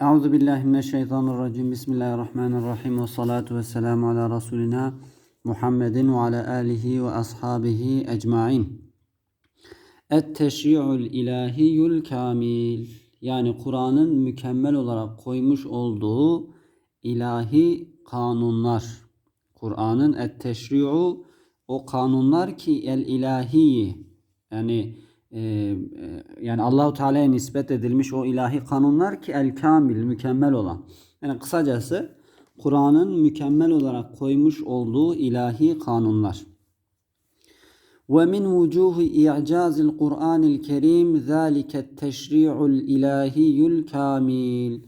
Euzu billahi mineşşeytanirracim. Bismillahirrahmanirrahim ve salatu vesselamu ala Resulina Muhammedin ve ala alihi ve ashabihi ecmain. Et-teşri'ul ilahiyul kamil. Yani Kur'an'ın mükemmel olarak koymuş olduğu ilahi kanunlar. Kur'an'ın et-teşri'u o kanunlar ki el ilahi yani yani Allahu Teala'ya nispet edilmiş o ilahi kanunlar ki el kamil mükemmel olan. Yani kısacası Kur'an'ın mükemmel olarak koymuş olduğu ilahi kanunlar. Ve min vucuhi i'cazil Kur'anil Kerim zâlike teşri'ul ilahiyul kamil.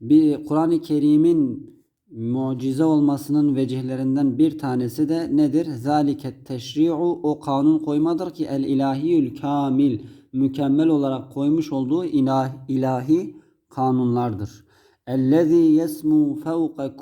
Bir Kur'an-ı Kerim'in mucize olmasının vecihlerinden bir tanesi de nedir? Zaliket teşri'u o kanun koymadır ki el ilahiyül kamil mükemmel olarak koymuş olduğu ilah, ilahi kanunlardır. Ellezî yesmu fevka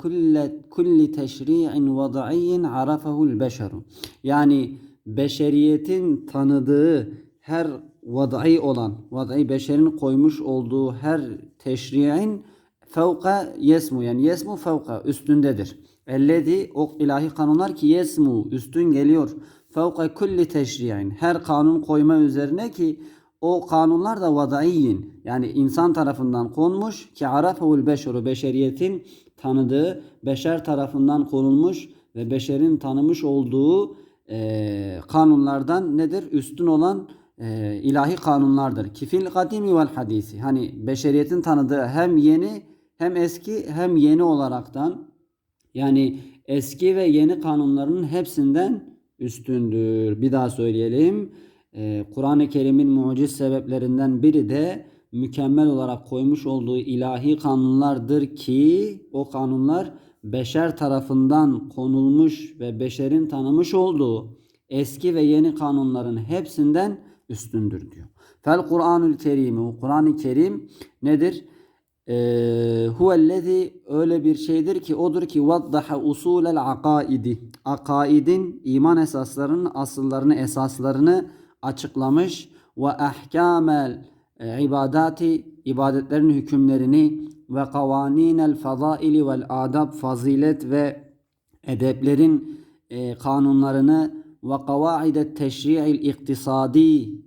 kulli, teşri'in vada'iyyin arafehul beşeru. Yani beşeriyetin tanıdığı her vadai olan, vadai beşerin koymuş olduğu her teşri'in fevka yesmu yani yesmu fevka üstündedir. Ellezi o ilahi kanunlar ki yesmu üstün geliyor. Fevka kulli teşri'in her kanun koyma üzerine ki o kanunlar da vadaiyin yani insan tarafından konmuş ki arafehul beşeru beşeriyetin tanıdığı beşer tarafından konulmuş ve beşerin tanımış olduğu e, kanunlardan nedir? Üstün olan e, ilahi kanunlardır. Kifil kadimi vel hadisi. Hani beşeriyetin tanıdığı hem yeni hem eski hem yeni olaraktan yani eski ve yeni kanunlarının hepsinden üstündür. Bir daha söyleyelim. Ee, Kur'an-ı Kerim'in muciz sebeplerinden biri de mükemmel olarak koymuş olduğu ilahi kanunlardır ki o kanunlar beşer tarafından konulmuş ve beşerin tanımış olduğu eski ve yeni kanunların hepsinden üstündür diyor. Fel Kur'anül Kerim, Kur'an-ı Kerim nedir? Ee, huvellezi öyle bir şeydir ki odur ki vaddaha usulel akaidi. Akaidin iman esaslarının asıllarını esaslarını açıklamış ve ahkamel e, ibadati ibadetlerin hükümlerini ve kavaninel fazaili vel adab fazilet ve edeplerin e, kanunlarını ve kavaidet teşri'il iktisadi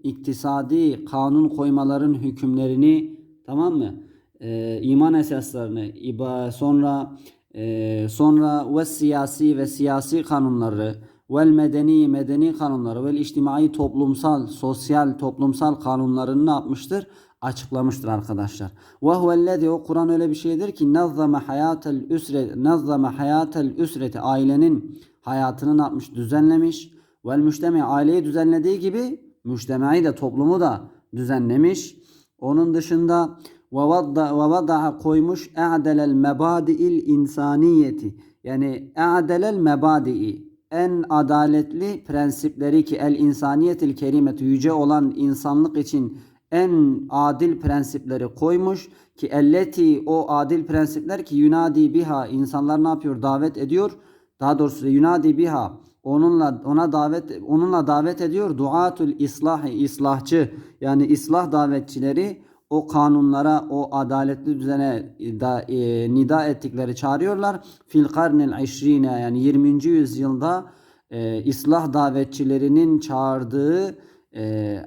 iktisadi kanun koymaların hükümlerini tamam mı? E, iman esaslarını, iba, sonra e, sonra ve siyasi ve siyasi kanunları, vel medeni medeni kanunları, vel içtimai toplumsal, sosyal toplumsal kanunlarını ne yapmıştır? Açıklamıştır arkadaşlar. Ve huvellezî o Kur'an öyle bir şeydir ki nazzame hayatel üsre nazzame hayatel üsreti ailenin hayatını ne yapmış? Düzenlemiş. Vel müştemi aileyi düzenlediği gibi müştemai de toplumu da düzenlemiş. Onun dışında ve vada'a koymuş e'delel mebadi'il insaniyeti. Yani e'delel mebadi'i en adaletli prensipleri ki el insaniyetil kerimeti yüce olan insanlık için en adil prensipleri koymuş ki elleti o adil prensipler ki yunadi biha insanlar ne yapıyor? Davet ediyor. Daha doğrusu yunadi biha onunla ona davet onunla davet ediyor. Duatul islahi islahçı yani islah davetçileri o kanunlara, o adaletli düzene da, e, nida ettikleri çağırıyorlar. Fil karnil işrine yani 20. yüzyılda e, islah davetçilerinin çağırdığı e,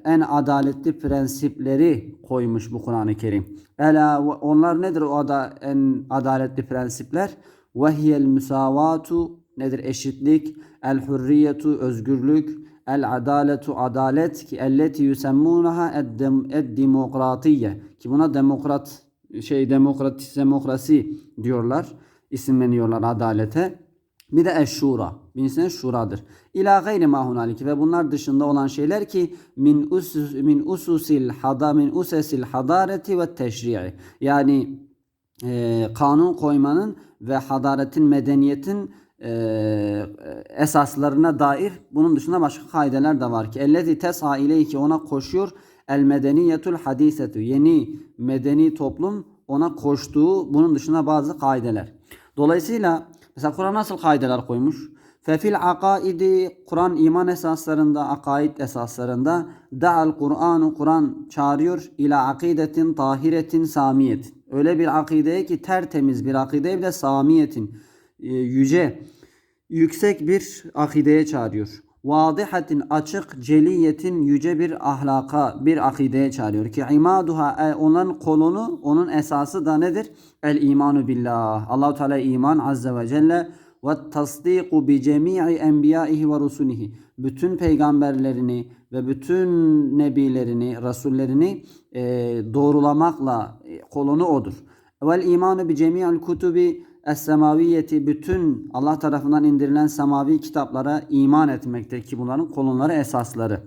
en adaletli prensipleri koymuş bu Kur'an-ı Kerim. Ela onlar nedir o da en adaletli prensipler? Vehiyel müsavatu nedir? Eşitlik, el hurriyetu özgürlük, El adaletu adalet ki elleti yusemmunaha ed demokratiye ki buna demokrat şey demokrat demokrasi diyorlar. isimleniyorlar adalete. Bir de eşşura. Birincisi şuradır. İla gayri mahunaliki ve bunlar dışında olan şeyler ki min usus min ususil hada min usesil hadareti ve teşri'i. Yani e, kanun koymanın ve hadaretin medeniyetin e, esaslarına dair bunun dışında başka kaideler de var ki ellezi tes'a ileyki ona koşuyor el medeniyetul hadisetu yeni medeni toplum ona koştuğu bunun dışında bazı kaideler. Dolayısıyla mesela Kur'an nasıl kaideler koymuş? Fefil akaidi Kur'an iman esaslarında, akaid esaslarında da'al Kur'anu Kur'an çağırıyor ila akidetin tahiretin samiyetin Öyle bir akideye ki tertemiz bir akideye bir de samiyetin e, yüce yüksek bir akideye çağırıyor. Vadihatin açık celiyetin yüce bir ahlaka bir akideye çağırıyor ki imaduha e, onun kolunu onun esası da nedir? El imanu billah. Allahu Teala iman azze ve celle ve tasdiku bi cemii enbiyaihi ve rusulihi. Bütün peygamberlerini ve bütün nebilerini, rasullerini e, doğrulamakla e, kolunu odur. Vel imanu bi cemi'il kutubi es-semaviyeti bütün Allah tarafından indirilen semavi kitaplara iman etmektir ki bunların kolonları esasları.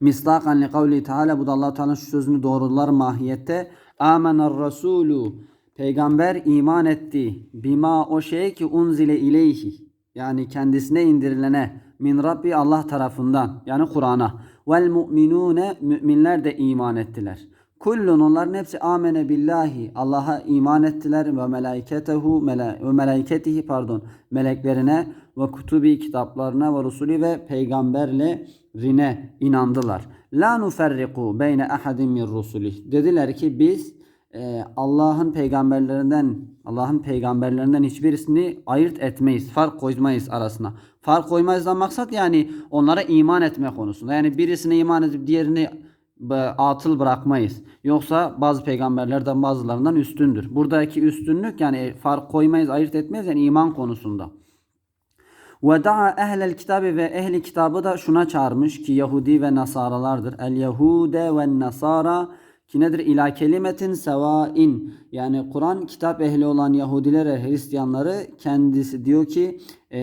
Mistakan li kavli Teala bu da Allah Teala'nın şu sözünü doğrular mahiyette. Amener Rasulu Peygamber iman etti. Bima o şey ki unzile ileyhi yani kendisine indirilene min Rabbi Allah tarafından yani Kur'an'a vel mu'minune müminler de iman ettiler. Kullun onların hepsi amene billahi Allah'a iman ettiler ve melaiketehu mela, ve melaiketihi pardon meleklerine ve kutubi kitaplarına ve rusulü ve peygamberlerine inandılar. La nuferriku beyne ahadin min rusulih. Dediler ki biz e, Allah'ın peygamberlerinden Allah'ın peygamberlerinden hiçbirisini ayırt etmeyiz. Fark koymayız arasına. Fark koymayızdan maksat yani onlara iman etme konusunda. Yani birisine iman edip diğerini atıl bırakmayız. Yoksa bazı peygamberlerden bazılarından üstündür. Buradaki üstünlük yani fark koymayız, ayırt etmeyiz yani iman konusunda. Ve da'a ehlel kitabı ve ehli kitabı da şuna çağırmış ki Yahudi ve Nasaralardır. El Yahude ve Nasara ki nedir? İla kelimetin sevain. Yani Kur'an kitap ehli olan Yahudilere, Hristiyanları kendisi diyor ki e,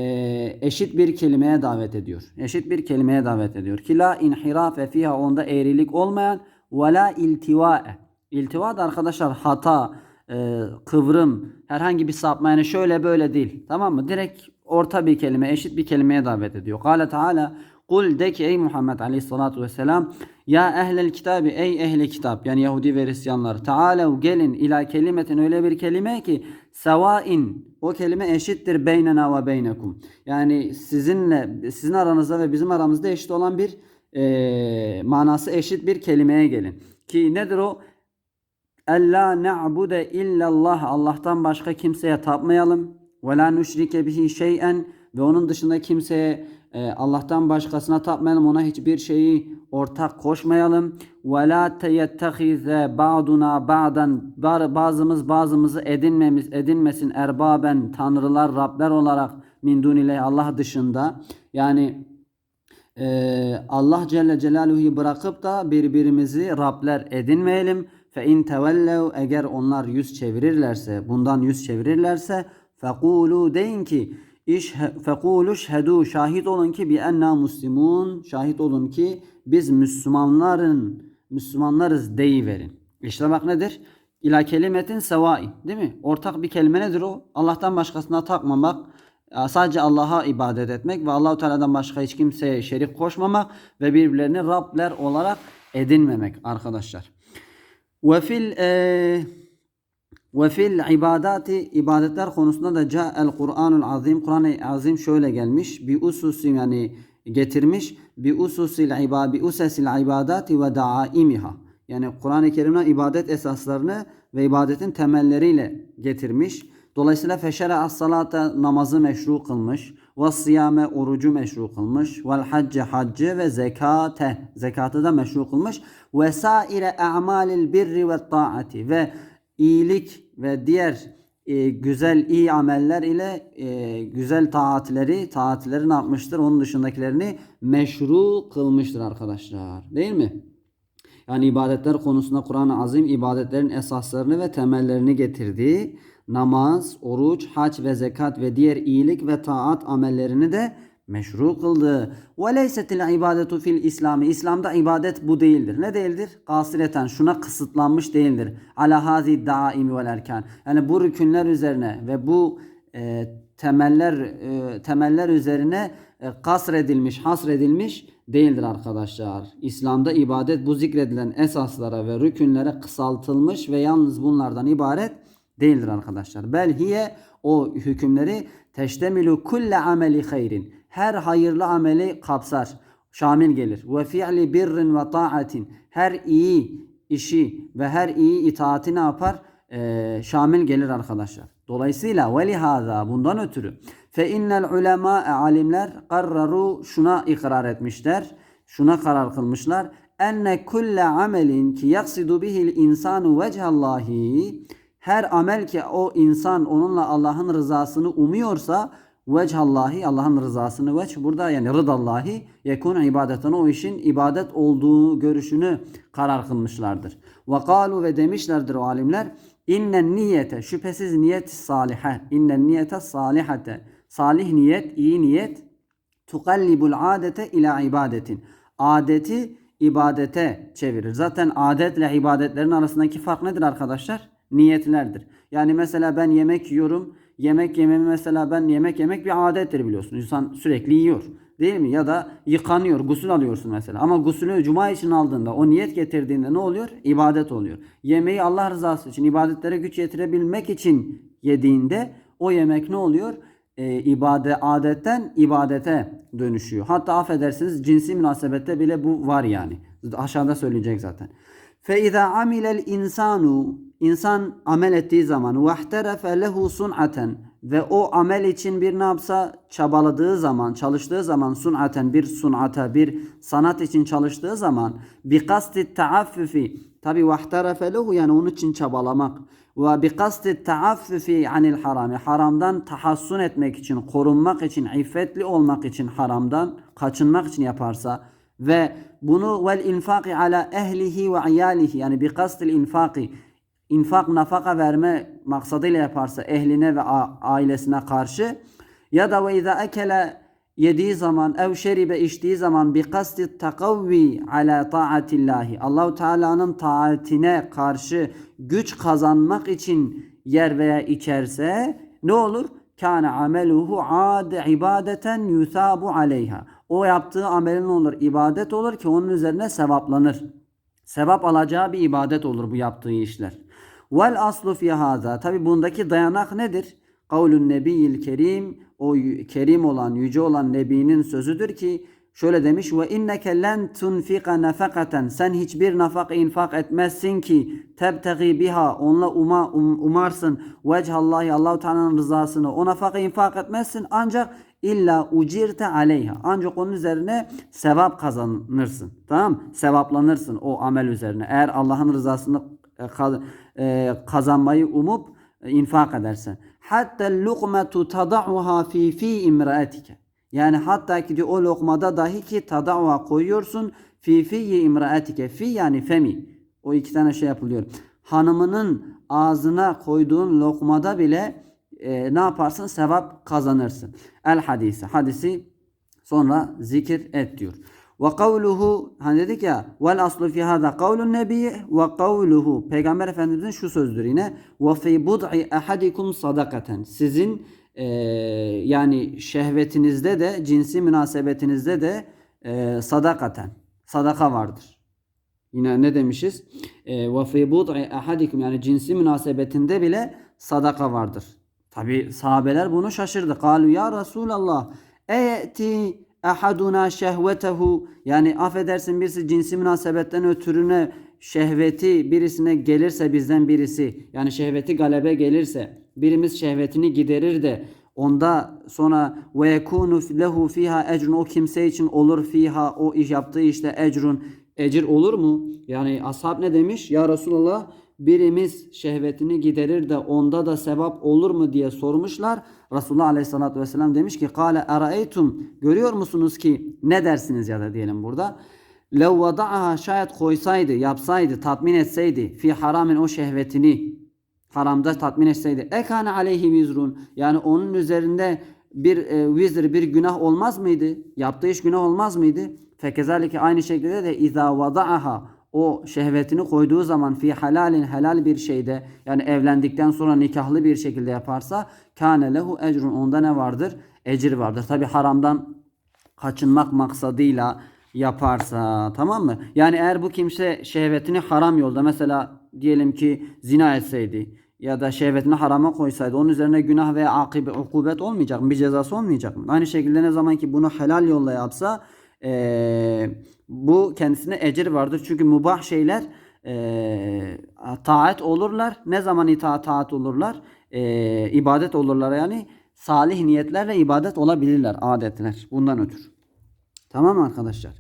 eşit bir kelimeye davet ediyor. Eşit bir kelimeye davet ediyor. Ki la inhirafe fiha onda eğrilik olmayan ve la iltivae. İltiva da arkadaşlar hata, e, kıvrım, herhangi bir sapma yani şöyle böyle değil. Tamam mı? Direkt orta bir kelime, eşit bir kelimeye davet ediyor. Kale Teala Kul de ki ey Muhammed aleyhissalatu vesselam ya ehlel kitabı ey ehli kitap yani Yahudi ve Hristiyanlar taalev gelin ila kelimetin öyle bir kelime ki sevain o kelime eşittir beynena ve beynekum. Yani sizinle sizin aranızda ve bizim aramızda eşit olan bir e, manası eşit bir kelimeye gelin. Ki nedir o? Ella na'bude illallah Allah'tan başka kimseye tapmayalım. Ve la nüşrike bihi şey'en ve onun dışında kimseye e, Allah'tan başkasına tapmayalım. Ona hiçbir şeyi ortak koşmayalım. Ve la teyettehize ba'duna ba'dan bazımız bazımızı edinmemiz edinmesin erbaben tanrılar Rabler olarak min dunillahi Allah dışında. Yani e, Allah Celle Celaluhu'yu bırakıp da birbirimizi Rabler edinmeyelim. Fe in tevellev eğer onlar yüz çevirirlerse bundan yüz çevirirlerse fekulu deyin ki İş fekulu şhedu şahit olun ki bi enna muslimun şahit olun ki biz Müslümanların Müslümanlarız deyiverin. İşte bak nedir? İla kelimetin sevai değil mi? Ortak bir kelime nedir o? Allah'tan başkasına takmamak, sadece Allah'a ibadet etmek ve Allahu Teala'dan başka hiç kimseye şerik koşmamak ve birbirlerini Rabler olarak edinmemek arkadaşlar. Ve fil e, ve fil ibadati ibadetler konusunda da ca'el Kur'anul Azim Kur'an-ı Azim şöyle gelmiş. Bir ususi yani getirmiş. Bir ususil ibad bi usesil ibadati ve daaimiha. Yani Kur'an-ı Kerim'in ibadet esaslarını ve ibadetin temelleriyle getirmiş. Dolayısıyla feşere as-salata namazı meşru kılmış. Ve siyame orucu meşru kılmış. Vel hacce haccı ve zekate zekatı da meşru kılmış. Ve saire a'malil birri ve taati ve iyilik ve diğer e, güzel iyi ameller ile e, güzel taatleri taatleri ne yapmıştır? Onun dışındakilerini meşru kılmıştır arkadaşlar. Değil mi? Yani ibadetler konusunda Kur'an-ı Azim ibadetlerin esaslarını ve temellerini getirdiği namaz, oruç, hac ve zekat ve diğer iyilik ve taat amellerini de meşru kıldı. Ve ibadetu fil İslami. İslam'da ibadet bu değildir. Ne değildir? Kasireten şuna kısıtlanmış değildir. Ala hazi daimi vel erkan. Yani bu rükünler üzerine ve bu e, temeller e, temeller üzerine e, kasredilmiş, hasredilmiş değildir arkadaşlar. İslam'da ibadet bu zikredilen esaslara ve rükünlere kısaltılmış ve yalnız bunlardan ibaret değildir arkadaşlar. Belhiye o hükümleri teştemilu kulle ameli hayrin her hayırlı ameli kapsar, şamil gelir. Ve fi'li birrin ve taatin her iyi işi ve her iyi itaati ne yapar? e, şamil gelir arkadaşlar. Dolayısıyla ve lihaza bundan ötürü fe innel ulema alimler karraru şuna ikrar etmişler. Şuna karar kılmışlar. Enne kulle amelin ki yaksidu bihil insanu vechallahi her amel ki o insan onunla Allah'ın rızasını umuyorsa vechallahi Allah'ın rızasını veç burada yani rıdallahi yekun ibadeten o işin ibadet olduğu görüşünü karar kılmışlardır. Ve kalu ve demişlerdir o alimler innen niyete şüphesiz niyet salihe innen niyete salihate salih niyet iyi niyet tukallibul adete ila ibadetin adeti ibadete çevirir. Zaten adetle ibadetlerin arasındaki fark nedir arkadaşlar? Niyetlerdir. Yani mesela ben yemek yiyorum. Yemek yememi mesela ben yemek yemek bir adettir biliyorsun. İnsan sürekli yiyor. Değil mi? Ya da yıkanıyor, gusül alıyorsun mesela. Ama gusülü cuma için aldığında, o niyet getirdiğinde ne oluyor? İbadet oluyor. Yemeği Allah rızası için, ibadetlere güç yetirebilmek için yediğinde o yemek ne oluyor? e, ibade adetten ibadete dönüşüyor. Hatta affedersiniz cinsi münasebette bile bu var yani. Aşağıda söyleyecek zaten. Fe iza amilel insan amel ettiği zaman vahtarefe lehu sun'aten ve o amel için bir ne yapsa çabaladığı zaman, çalıştığı zaman sunaten bir sunata, bir sanat için çalıştığı zaman bi kasti taaffufi tabi vahtarefe lehu yani onun için çabalamak ve bi kasti taaffufi anil harami haramdan tahassun etmek için, korunmak için, iffetli olmak için haramdan kaçınmak için yaparsa ve bunu vel infaki ala ehlihi ve iyalihi yani bi kastil infaki infak nafaka verme maksadıyla yaparsa ehline ve ailesine karşı ya da ve izâ ekele yediği zaman ev şeribe içtiği zaman bi kasti takavvi ala taatillahi Allahu Teala'nın taatine karşı güç kazanmak için yer veya içerse ne olur? Kana ameluhu ad ibadeten yusabu aleyha. O yaptığı amelin olur ibadet olur ki onun üzerine sevaplanır. Sevap alacağı bir ibadet olur bu yaptığı işler. Vel aslu fi haza. Tabi bundaki dayanak nedir? Kavlun nebiyil kerim. O kerim olan, yüce olan nebinin sözüdür ki şöyle demiş ve inneke len tunfika nafakaten sen hiçbir nafaka infak etmezsin ki tebtegi biha. Onunla uma, um, umarsın. Vechallahi Allahu Teala'nın rızasını o nafaka infak etmezsin. Ancak illa ucirte aleyha. Ancak onun üzerine sevap kazanırsın. Tamam? Sevaplanırsın o amel üzerine. Eğer Allah'ın rızasını kazanmayı umup e, infak edersen. Hatta lukmetu tada'uha fi fi imraatike. Yani hatta ki diyor o lokmada dahi ki tada'uha koyuyorsun fi fi imraatike. Fi yani femi. O iki tane şey yapılıyor. Hanımının ağzına koyduğun lokmada bile e, ne yaparsın? Sevap kazanırsın. El hadisi. Hadisi sonra zikir et diyor. Ve kavluhu hani dedik ya vel aslu fi hada kavlun nebi ve kavluhu Peygamber Efendimizin şu sözdür yine ve fi bud'i ahadikum sadakaten sizin e, yani şehvetinizde de cinsi münasebetinizde de e, sadakaten sadaka vardır. Yine ne demişiz? E, ve fi bud'i ahadikum yani cinsi münasebetinde bile sadaka vardır. Tabi sahabeler bunu şaşırdı. Kalu ya Resulallah eyeti ahaduna şehvetehu yani affedersin birisi cinsi münasebetten ötürüne şehveti birisine gelirse bizden birisi yani şehveti galebe gelirse birimiz şehvetini giderir de onda sonra ve yekunu lehu fiha ecrun o kimse için olur fiha o iş yaptığı işte ecrun ecir olur mu? Yani ashab ne demiş? Ya Resulallah birimiz şehvetini giderir de onda da sevap olur mu diye sormuşlar. Resulullah Aleyhisselatü Vesselam demiş ki Kale eraeytum görüyor musunuz ki ne dersiniz ya da diyelim burada. Lev vada'aha şayet koysaydı, yapsaydı, tatmin etseydi fi haramin o şehvetini haramda tatmin etseydi. Ekane aleyhi vizrun yani onun üzerinde bir e, vizr, bir günah olmaz mıydı? Yaptığı iş günah olmaz mıydı? Fekezalike aynı şekilde de izâ vada'aha o şehvetini koyduğu zaman fi halalin helal bir şeyde yani evlendikten sonra nikahlı bir şekilde yaparsa kâne lehu ecrun onda ne vardır? Ecir vardır. Tabi haramdan kaçınmak maksadıyla yaparsa tamam mı? Yani eğer bu kimse şehvetini haram yolda mesela diyelim ki zina etseydi ya da şehvetini harama koysaydı onun üzerine günah veya akibe, ukubet olmayacak mı? Bir cezası olmayacak mı? Aynı şekilde ne zaman ki bunu helal yolla yapsa ee, bu kendisine ecir vardır. Çünkü mubah şeyler e, taat olurlar. Ne zaman itaat taat olurlar? E, ibadet olurlar yani. Salih niyetlerle ibadet olabilirler adetler. Bundan ötürü. Tamam arkadaşlar?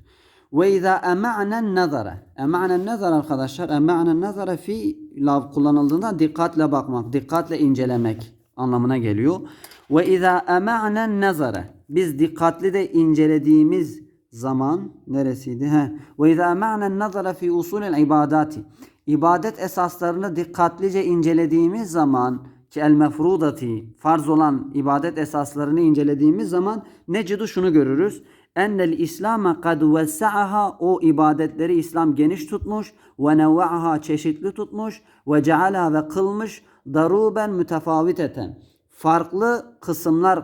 Ve izâ ema'nen nazara. Ema'nen nazara arkadaşlar. Ema'nen nazara fi lav kullanıldığında dikkatle bakmak, dikkatle incelemek anlamına geliyor. Ve izâ ema'nen nazara. Biz dikkatli de incelediğimiz zaman neresiydi? He. Ve izâ ema'nen nazara fi usulil ibadati. İbadet esaslarını dikkatlice incelediğimiz zaman ki el mefrudati farz olan ibadet esaslarını incelediğimiz zaman necidu şunu görürüz. Ennel İslam'a kad vessa'aha o ibadetleri İslam geniş tutmuş ve nevva'aha çeşitli tutmuş ve cealaha ve kılmış daruben mütefaviteten farklı kısımlar e,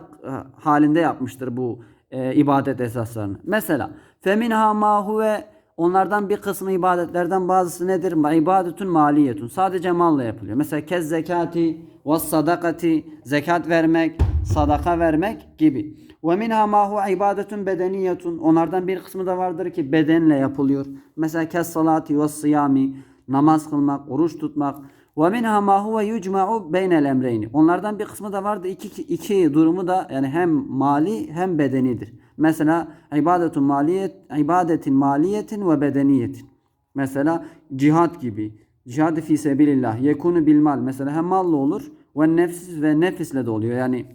halinde yapmıştır bu e, ibadet esaslarını. Mesela feminha ma huve onlardan bir kısmı ibadetlerden bazısı nedir? İbadetun maliyetun. Sadece malla yapılıyor. Mesela kez zekati ve sadakati zekat vermek, sadaka vermek gibi. Ve minha ma hu ibadetun bedeniyetun. Onlardan bir kısmı da vardır ki bedenle yapılıyor. Mesela kes salati ve siyami namaz kılmak, oruç tutmak. Ve minha ma huve yucma'u beynel emreyni. Onlardan bir kısmı da vardı. İki, iki durumu da yani hem mali hem bedenidir. Mesela ibadetun maliyet, ibadetin maliyetin ve bedeniyetin. Mesela cihat gibi. Cihad fi sebilillah. Yekunu bil mal. Mesela hem malla olur ve nefsiz ve nefisle de oluyor. Yani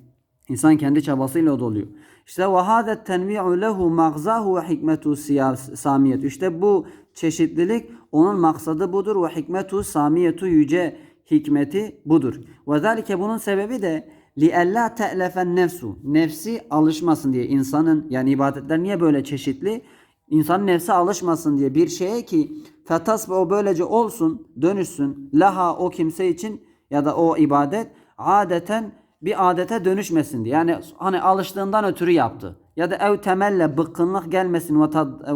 insan kendi çabasıyla da oluyor. İşte ve hâdet tenvi'u lehu magzahu ve hikmetu samiyet. İşte bu çeşitlilik onun maksadı budur ve hikmetu samiyetu yüce hikmeti budur. Ve zalike bunun sebebi de li ella te'lefen nefsu. Nefsi alışmasın diye insanın yani ibadetler niye böyle çeşitli? İnsanın nefsi alışmasın diye bir şeye ki fetasbe o böylece olsun, dönüşsün. Laha o kimse için ya da o ibadet adeten bir adete dönüşmesin diye. Yani hani alıştığından ötürü yaptı. Ya da ev temelle bıkkınlık gelmesin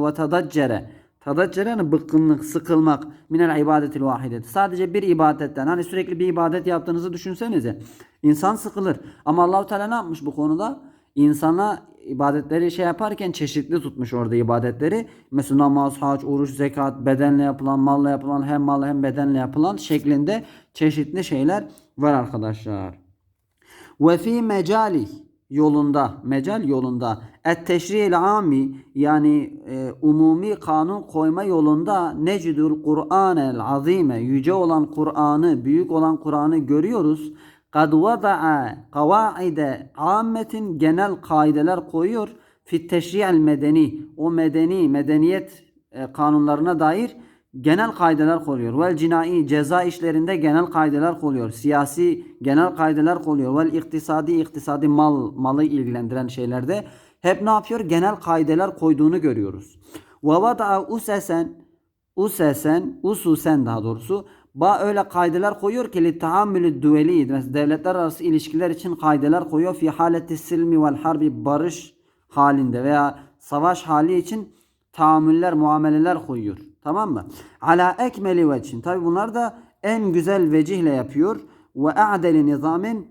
ve tadaccere. Tadaccere yani bıkkınlık, sıkılmak minel ibadetil vahideti. Sadece bir ibadetten hani sürekli bir ibadet yaptığınızı düşünsenize. İnsan sıkılır. Ama Allahu Teala ne yapmış bu konuda? İnsana ibadetleri şey yaparken çeşitli tutmuş orada ibadetleri. Mesela namaz, hac, oruç, zekat, bedenle yapılan, malla yapılan, hem malla hem bedenle yapılan şeklinde çeşitli şeyler var arkadaşlar. Ve fi mecali yolunda, mecal yolunda et teşri'il ami yani e, umumi kanun koyma yolunda necidul Kur'anel azime yüce olan Kur'an'ı, büyük olan Kur'an'ı görüyoruz. Kad vada'a kavaide ammetin genel kaideler koyuyor. Fit teşri'el medeni o medeni medeniyet e, kanunlarına dair genel kaideler koyuyor. Vel cinai ceza işlerinde genel kaideler koyuyor. Siyasi genel kaideler koyuyor. Vel iktisadi iktisadi mal malı ilgilendiren şeylerde hep ne yapıyor? Genel kaideler koyduğunu görüyoruz. Ve vada'a usesen usesen ususen daha doğrusu ba öyle kaideler koyuyor ki li tahammülü düveli devletler arası ilişkiler için kaideler koyuyor fi haleti silmi vel harbi barış halinde veya savaş hali için tahammüller, muameleler koyuyor. Tamam mı? Ala ekmeli veçin. Tabi bunlar da en güzel vecihle yapıyor. Ve a'deli nizamin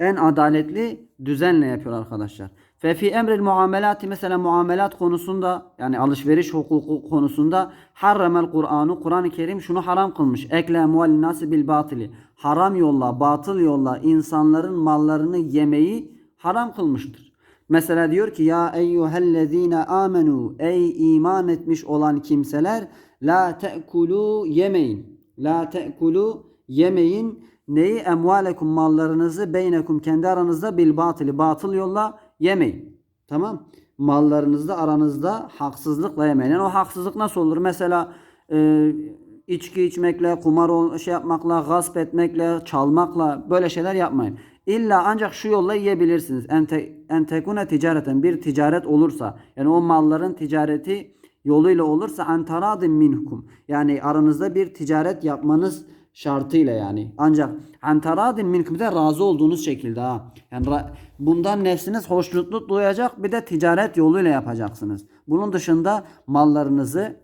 en adaletli düzenle yapıyor arkadaşlar. Fe fi emril muamelati mesela muamelat konusunda yani alışveriş hukuku konusunda harramel Kur'an'ı Kur'an-ı Kerim şunu haram kılmış. Ekle emval nasi bil batili. Haram yolla, batıl yolla insanların mallarını yemeyi haram kılmıştır. Mesela diyor ki ya eyyühellezine amenu ey iman etmiş olan kimseler la te'kulu yemeyin. La te'kulu yemeyin. Neyi emvalekum mallarınızı beynekum kendi aranızda bil batili batıl yolla yemeyin. Tamam? Mallarınızda aranızda haksızlıkla yemeyin. Yani o haksızlık nasıl olur? Mesela e, içki içmekle, kumar şey yapmakla, gasp etmekle, çalmakla böyle şeyler yapmayın. İlla ancak şu yolla yiyebilirsiniz. Ente, entekune ticareten bir ticaret olursa yani o malların ticareti yoluyla olursa antaradin minhukum. Yani aranızda bir ticaret yapmanız şartıyla yani. Ancak antaradin minkum de razı olduğunuz şekilde ha. Yani bundan nefsiniz hoşnutluk duyacak bir de ticaret yoluyla yapacaksınız. Bunun dışında mallarınızı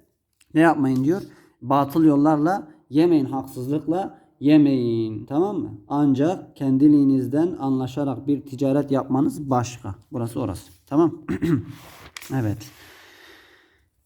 ne yapmayın diyor? Batıl yollarla yemeyin haksızlıkla yemeyin. Tamam mı? Ancak kendiliğinizden anlaşarak bir ticaret yapmanız başka. Burası orası. Tamam. evet.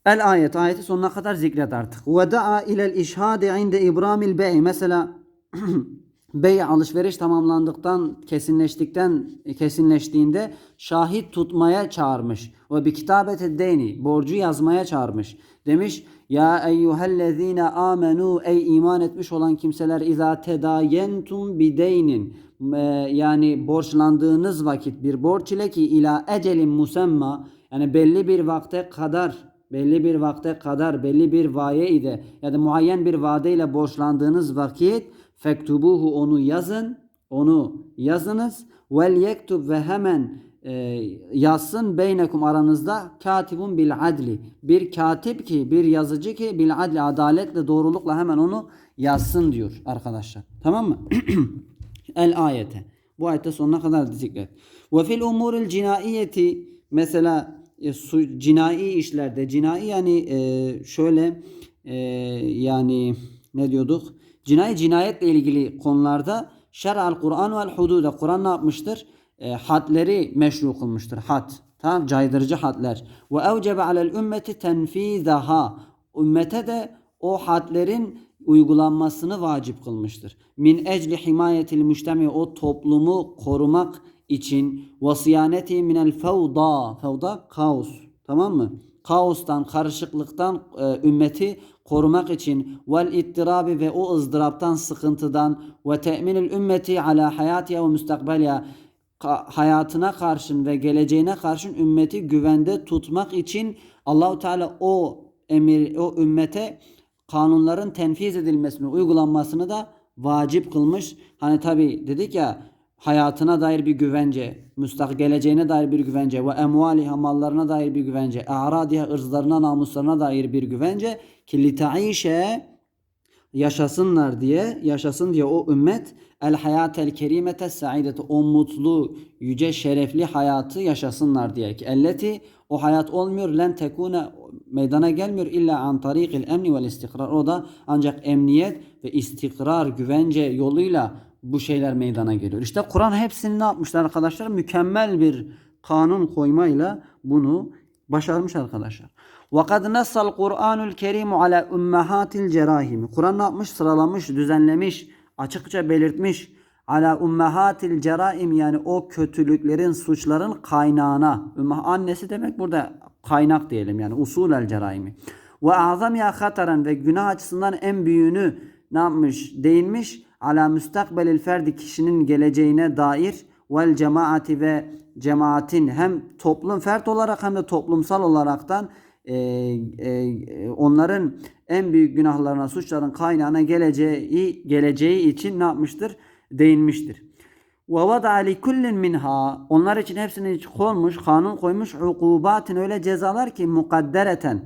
El ayet ayeti sonuna kadar zikret artık. Ve da'a ilel işhadi inde ibramil bey. Mesela bey alışveriş tamamlandıktan kesinleştikten kesinleştiğinde şahit tutmaya çağırmış. Ve bir kitabete deyni borcu yazmaya çağırmış. Demiş ya eyyühellezine amenu ey iman etmiş olan kimseler izâ tedayentum bideynin e, yani borçlandığınız vakit bir borç ile ki ila ecelin musemma yani belli bir vakte kadar belli bir vakte kadar belli bir vaye ile ya da muayyen bir vadeyle borçlandığınız vakit fektubuhu onu yazın onu yazınız. Vel yektub ve hemen e, yazsın beynekum aranızda. Katibun bil adli. Bir katip ki bir yazıcı ki bil adli adaletle doğrulukla hemen onu yazsın diyor arkadaşlar. Tamam mı? El ayete. Bu ayette sonuna kadar zikret. Ve fil umuril cinaiyeti mesela e, su, cinayi işlerde cinayi yani e, şöyle e, yani ne diyorduk cinayi cinayetle ilgili konularda şer'al Kur'an vel hududa Kur'an ne yapmıştır? E, hadleri meşru kılmıştır. Had. Tamam caydırıcı hadler. Ve evcebe alel ümmeti tenfizaha. Ümmete de o hadlerin uygulanmasını vacip kılmıştır. Min ecli himayetil müştemi o toplumu korumak için ve siyaneti minel fevda. Fevda kaos. Tamam mı? Kaostan, karışıklıktan e, ümmeti korumak için vel ittirabi ve o ızdıraptan, sıkıntıdan ve te'minil ümmeti ala hayatiha ve müstakbeliha hayatına karşın ve geleceğine karşın ümmeti güvende tutmak için Allahu Teala o emir o ümmete kanunların tenfiz edilmesini, uygulanmasını da vacip kılmış. Hani tabi dedik ya hayatına dair bir güvence, müstak geleceğine dair bir güvence ve emvaliha mallarına dair bir güvence, a'radiha ırzlarına, namuslarına dair bir güvence ki litaişe yaşasınlar diye, yaşasın diye o ümmet el hayatel kerimete saidete o mutlu, yüce, şerefli hayatı yaşasınlar diye ki elleti o hayat olmuyor len tekune meydana gelmiyor illa an tarikil emni vel istikrar. O da ancak emniyet ve istikrar, güvence yoluyla bu şeyler meydana geliyor. İşte Kur'an hepsini ne yapmışlar arkadaşlar? Mükemmel bir kanun koymayla bunu başarmış arkadaşlar. وَقَدْ نَصَّ الْقُرْآنُ الْكَرِيمُ عَلَى اُمَّهَاتِ الْجَرَاهِمِ Kur'an ne yapmış? Sıralamış, düzenlemiş, açıkça belirtmiş. Ala ummahatil ceraim yani o kötülüklerin, suçların kaynağına. Ümmah annesi demek burada kaynak diyelim yani usul el ceraimi. Ve azam ya hataran ve günah açısından en büyüğünü ne yapmış? Değinmiş. Ala müstakbelil ferdi kişinin geleceğine dair vel cemaati ve cemaatin hem toplum fert olarak hem de toplumsal olaraktan e, e, onların en büyük günahlarına, suçların kaynağına geleceği geleceği için ne yapmıştır? Değinmiştir. Ve vada li kullin minha onlar için hepsini koymuş, kanun koymuş ukubatin öyle cezalar ki mukaddereten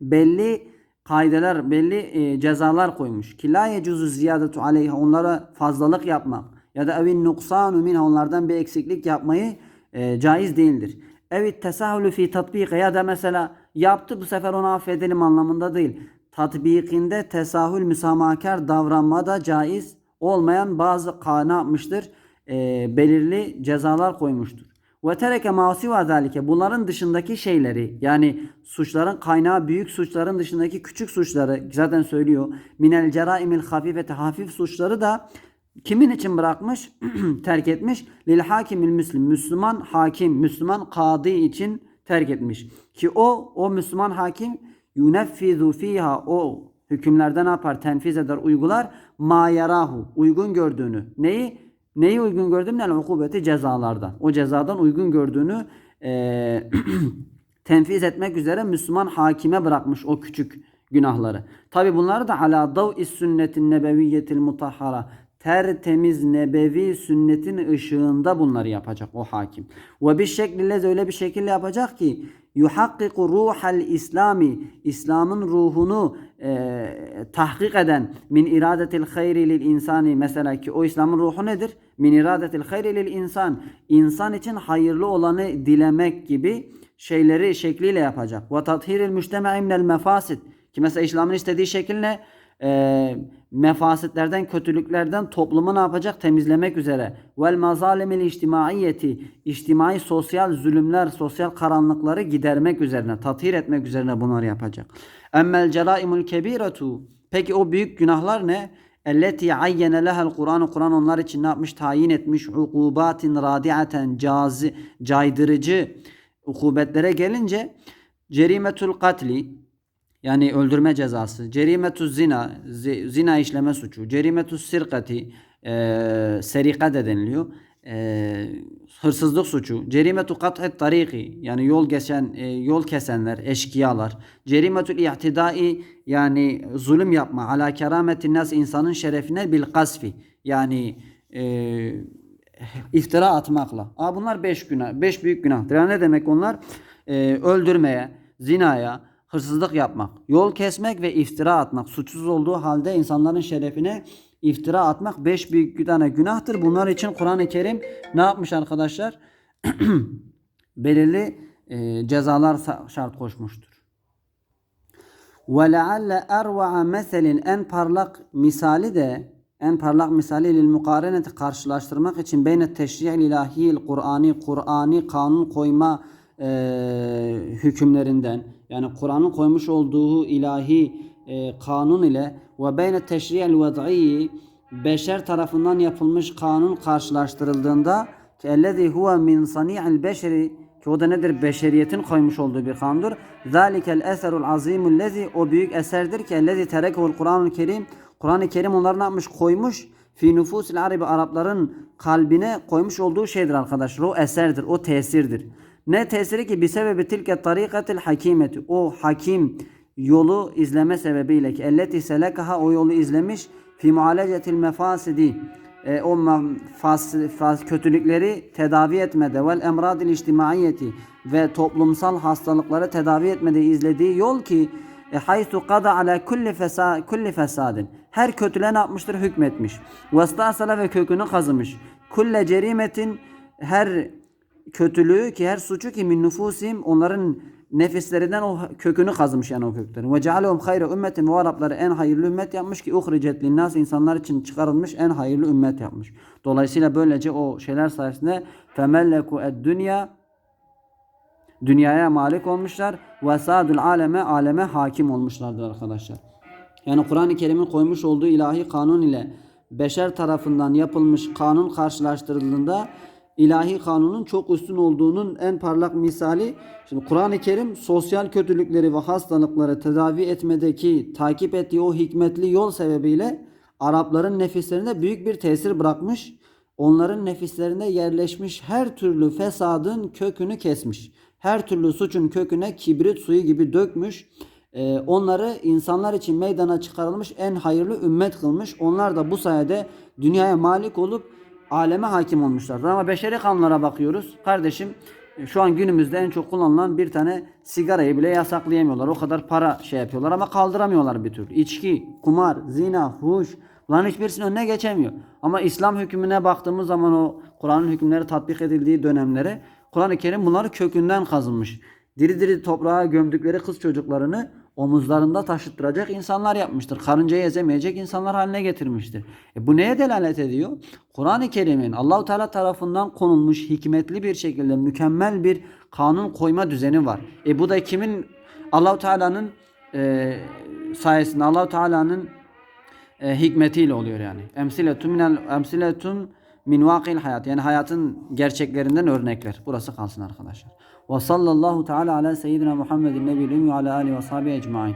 belli kaideler, belli e, cezalar koymuş. Ki la yecuzu ziyadetu aleyha onlara fazlalık yapmak ya da evin nuksanu minha onlardan bir eksiklik yapmayı e, caiz değildir. Evet tesahülü fi tatbiki ya da mesela yaptı bu sefer onu affedelim anlamında değil. Tatbikinde tesahül müsamahakar davranma da caiz olmayan bazı ne yapmıştır? E, belirli cezalar koymuştur. Ve tereke masi ve zalike bunların dışındaki şeyleri yani suçların kaynağı büyük suçların dışındaki küçük suçları zaten söylüyor. Minel ceraimil hafifete hafif suçları da kimin için bırakmış? terk etmiş. Lil hakimil müslim. Müslüman hakim, Müslüman kadı için terk etmiş. Ki o, o Müslüman hakim yuneffizu fiha o hükümlerden ne yapar? Tenfiz eder, uygular. Ma yarahu. Uygun gördüğünü. Neyi? Neyi uygun gördüğünü? Yani ukubeti cezalardan. O cezadan uygun gördüğünü e, tenfiz etmek üzere Müslüman hakime bırakmış o küçük günahları. Tabi bunları da ala dav'is sünnetin nebeviyyetil mutahhara tertemiz nebevi sünnetin ışığında bunları yapacak o hakim. Ve bir şekilde öyle bir şekilde yapacak ki yuhakkiku ruhal İslami İslam'ın ruhunu e, tahkik eden min iradetil hayri lil insani mesela ki o İslam'ın ruhu nedir? Min iradetil hayri lil insan insan için hayırlı olanı dilemek gibi şeyleri şekliyle yapacak. Ve tathiril müştema'i minel mefasid ki mesela İslam'ın istediği şekil ne? Ee, mefasitlerden, kötülüklerden toplumu ne yapacak? Temizlemek üzere. Vel mazalimil içtimaiyeti, içtimai sosyal zulümler, sosyal karanlıkları gidermek üzerine, tathir etmek üzerine bunları yapacak. Emmel ceraimul kebiretu, peki o büyük günahlar ne? Elleti ayyene lehel Kur'an Kur'an onlar için ne yapmış? Tayin etmiş ukubatin radiaten cazi, caydırıcı ukubetlere gelince cerimetul katli yani öldürme cezası, cerimetu zina, zi- zina işleme suçu, cerimetu sirkati, e, serika da deniliyor. E, hırsızlık suçu, cerimetu kat'et tariki yani yol geçen e, yol kesenler, eşkıyalar, cerimetul i'tidai yani zulüm yapma, ala kerametin nas insanın şerefine bil kasfi yani e, iftira atmakla. Aa, bunlar beş günah, beş büyük günahtır. Yani ne demek onlar? Ee, öldürmeye, zinaya, hırsızlık yapmak, yol kesmek ve iftira atmak. Suçsuz olduğu halde insanların şerefine iftira atmak beş büyük tane günahtır. Bunlar için Kur'an-ı Kerim ne yapmış arkadaşlar? Belirli e, cezalar şart koşmuştur. Lealle erva'a meselin en parlak misali de en parlak misali lil mukareneti karşılaştırmak için beyne teşri'il ilahiyil Kur'ani Kur'ani kanun koyma e, hükümlerinden yani Kur'an'ın koymuş olduğu ilahi e, kanun ile ve beyne teşri'il ved'i beşer tarafından yapılmış kanun karşılaştırıldığında ki ellezî huve min sani'il beşeri ki o da nedir? Beşeriyetin koymuş olduğu bir kanundur. Zalikel eserul azimul lezi o büyük eserdir ki ellezi terekehul Kur'anul Kerim. Kur'an-ı Kerim onları ne yapmış? Koymuş. Fi nüfusil arabi Arapların kalbine koymuş olduğu şeydir arkadaşlar. O eserdir, o tesirdir. Ne tesiri ki bir sebebi tilke tarikatil hakimeti. O hakim yolu izleme sebebiyle ki elleti selekaha o yolu izlemiş fi mualecetil mefasidi e, o fas, fas, kötülükleri tedavi etmede vel emradil içtimaiyeti ve toplumsal hastalıkları tedavi etmede izlediği yol ki e, haythu kada ala kulli fesa kulli fesadin her kötülüğe ne yapmıştır hükmetmiş. Vestasala ve kökünü kazımış. Kulle cerimetin her kötülüğü ki her suçu ki min nufusim onların nefislerinden o kökünü kazımış yani o köklerin. Ve cealehum hayra ümmetin ve Arapları en hayırlı ümmet yapmış ki uhricet linnas insanlar için çıkarılmış en hayırlı ümmet yapmış. Dolayısıyla böylece o şeyler sayesinde femelleku ed dünya dünyaya malik olmuşlar ve sadul aleme aleme hakim olmuşlardır arkadaşlar. Yani Kur'an-ı Kerim'in koymuş olduğu ilahi kanun ile beşer tarafından yapılmış kanun karşılaştırıldığında ilahi kanunun çok üstün olduğunun en parlak misali şimdi Kur'an-ı Kerim sosyal kötülükleri ve hastalıkları tedavi etmedeki takip ettiği o hikmetli yol sebebiyle Arapların nefislerinde büyük bir tesir bırakmış. Onların nefislerinde yerleşmiş her türlü fesadın kökünü kesmiş. Her türlü suçun köküne kibrit suyu gibi dökmüş. Ee, onları insanlar için meydana çıkarılmış en hayırlı ümmet kılmış. Onlar da bu sayede dünyaya malik olup aleme hakim olmuşlardır. Ama beşeri kanunlara bakıyoruz. Kardeşim şu an günümüzde en çok kullanılan bir tane sigarayı bile yasaklayamıyorlar. O kadar para şey yapıyorlar ama kaldıramıyorlar bir türlü. İçki, kumar, zina, fuhuş bunların hiçbirisinin önüne geçemiyor. Ama İslam hükmüne baktığımız zaman o Kur'an'ın hükümleri tatbik edildiği dönemlere Kur'an-ı Kerim bunları kökünden kazınmış. Diri diri toprağa gömdükleri kız çocuklarını omuzlarında taşıttıracak insanlar yapmıştır. Karıncayı ezemeyecek insanlar haline getirmiştir. E bu neye delalet ediyor? Kur'an-ı Kerim'in Allahu Teala tarafından konulmuş hikmetli bir şekilde mükemmel bir kanun koyma düzeni var. E bu da kimin Allahu Teala'nın e, sayesinde Allahu Teala'nın e, hikmetiyle oluyor yani. Emsiletun minel emsiletun min vakil hayat. Yani hayatın gerçeklerinden örnekler. Burası kalsın arkadaşlar. Ve sallallahu teala ala seyyidina Muhammedin nebiyil ümmi ve ala alihi ve sahbihi ecmaîn.